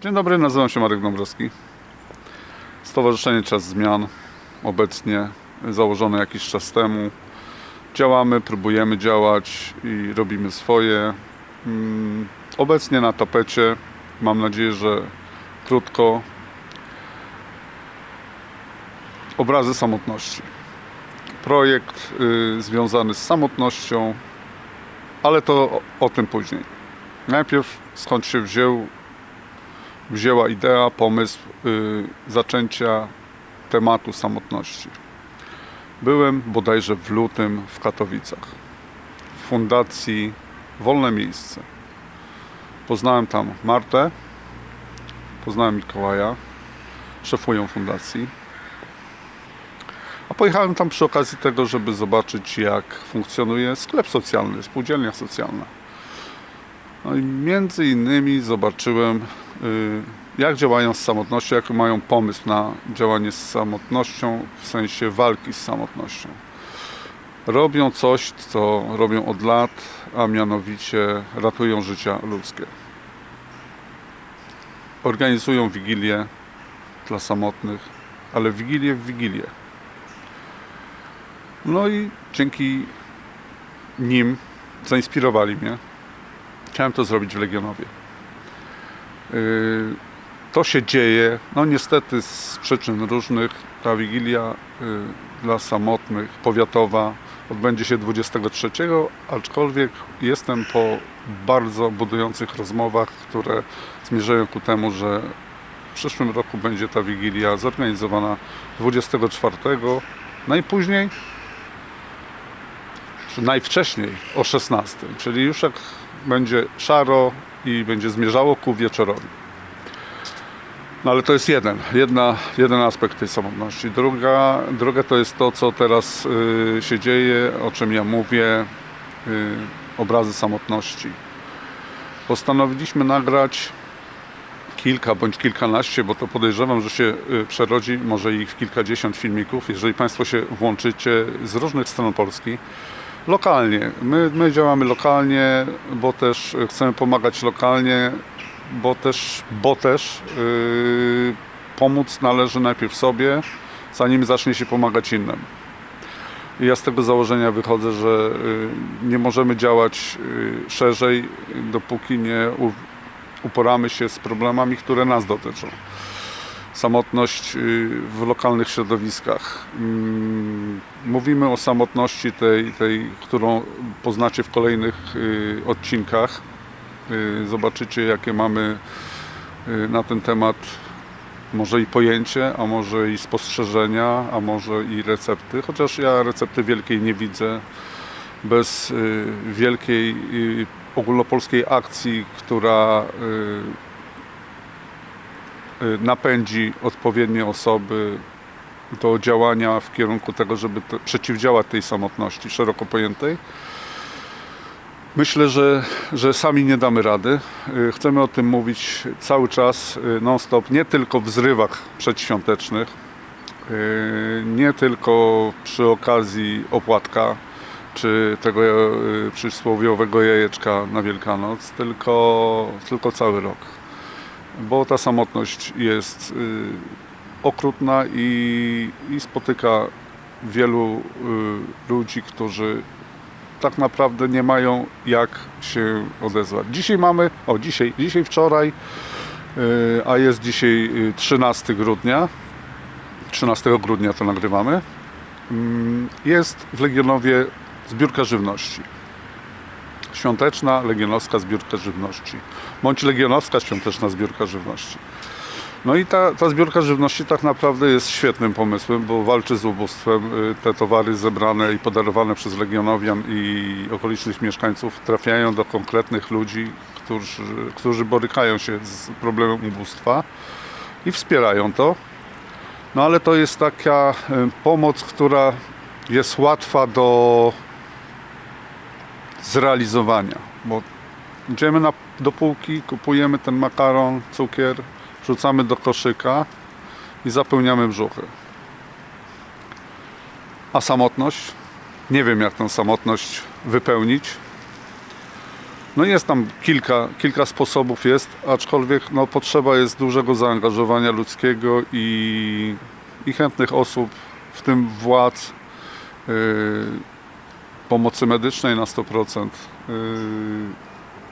Dzień dobry, nazywam się Marek Dąbrowski. Stowarzyszenie Czas Zmian, obecnie założone jakiś czas temu. Działamy, próbujemy działać i robimy swoje. Mm, Obecnie na tapecie, mam nadzieję, że krótko, obrazy samotności. Projekt y, związany z samotnością, ale to o, o tym później. Najpierw skąd się wziął wzięła idea, pomysł y, zaczęcia tematu samotności. Byłem bodajże w lutym w Katowicach, w fundacji Wolne Miejsce. Poznałem tam Martę, poznałem Mikołaja, szefują fundacji. A pojechałem tam przy okazji tego, żeby zobaczyć, jak funkcjonuje sklep socjalny, spółdzielnia socjalna. No i między innymi zobaczyłem, y, jak działają z samotnością, jaki mają pomysł na działanie z samotnością, w sensie walki z samotnością. Robią coś, co robią od lat, a mianowicie ratują życia ludzkie. Organizują wigilię dla samotnych, ale wigilię w wigilię. No i dzięki nim zainspirowali mnie Chciałem to zrobić w Legionowie. Yy, To się dzieje, no niestety z przyczyn różnych. Ta Wigilia yy, dla samotnych, powiatowa, odbędzie się 23, aczkolwiek jestem po bardzo budujących rozmowach, które zmierzają ku temu, że w przyszłym roku będzie ta Wigilia zorganizowana 24, najpóźniej czy najwcześniej o 16, czyli już jak będzie szaro i będzie zmierzało ku wieczorowi. No ale to jest jeden, jedna, jeden aspekt tej samotności. Druga, druga to jest to, co teraz y, się dzieje, o czym ja mówię, y, obrazy samotności. Postanowiliśmy nagrać kilka bądź kilkanaście, bo to podejrzewam, że się y, przerodzi może ich w kilkadziesiąt filmików, jeżeli Państwo się włączycie z różnych stron Polski. Lokalnie. My, my działamy lokalnie, bo też chcemy pomagać lokalnie, bo też, bo też yy, pomóc należy najpierw sobie, zanim zacznie się pomagać innym. I ja z tego założenia wychodzę, że y, nie możemy działać y, szerzej, dopóki nie uporamy się z problemami, które nas dotyczą. Samotność y, w lokalnych środowiskach. Mm, Mówimy o samotności tej, tej którą poznacie w kolejnych y, odcinkach. Y, Zobaczycie, jakie mamy na ten temat może i pojęcie, a może i spostrzeżenia, a może i recepty, chociaż ja recepty wielkiej nie widzę. Bez wielkiej ogólnopolskiej akcji, która napędzi odpowiednie osoby do działania w kierunku tego, żeby te, przeciwdziałać tej samotności szeroko pojętej. Myślę, że, że sami nie damy rady. Y, Chcemy o tym mówić cały czas, y, non-stop, nie tylko w zrywach przedświątecznych, y, nie tylko przy okazji opłatka, czy tego y, przysłowiowego jajeczka na Wielkanoc, tylko, tylko cały rok. Bo ta samotność jest y, okrutna i, i spotyka wielu y, ludzi, którzy tak naprawdę nie mają jak się odezwać. Dzisiaj mamy, o dzisiaj, dzisiaj wczoraj, y, a jest dzisiaj y, 13 grudnia, 13 grudnia to nagrywamy, mm, jest w Legionowie zbiórka żywności. Świąteczna, legionowska zbiórka żywności. Bądź legionowska świąteczna zbiórka żywności. No i ta, ta zbiórka żywności tak naprawdę jest świetnym pomysłem, bo walczy z ubóstwem. Y, Te towary zebrane i podarowane przez Legionowian i okolicznych mieszkańców trafiają do konkretnych ludzi, którzy, którzy borykają się z problemem ubóstwa i wspierają to. No ale to jest taka y, pomoc, która jest łatwa do zrealizowania, bo idziemy na, do półki, kupujemy ten makaron, cukier, wrzucamy do koszyka i zapełniamy brzuchy. A samotność? Nie wiem, jak tą samotność wypełnić. No jest tam kilka, kilka sposobów jest, aczkolwiek no, potrzeba jest dużego zaangażowania ludzkiego i, i chętnych osób, w tym władz, yy, pomocy medycznej na 100%, yy,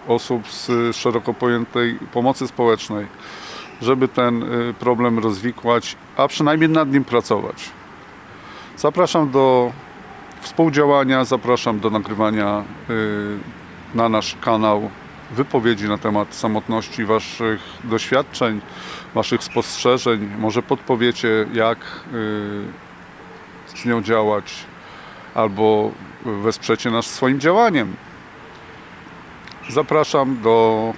osób z szeroko pojętej pomocy społecznej, żeby ten y, problem rozwikłać, a przynajmniej nad nim pracować. Zapraszam do współdziałania, zapraszam do nagrywania y, na nasz kanał wypowiedzi na temat samotności, Waszych doświadczeń, Waszych spostrzeżeń. Może podpowiecie, jak y, z nią działać, albo wesprzecie nas swoim działaniem. Zapraszam do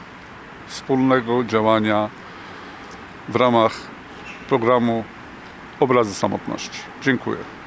wspólnego działania w ramach programu Obrazy Samotności. Dziękuję.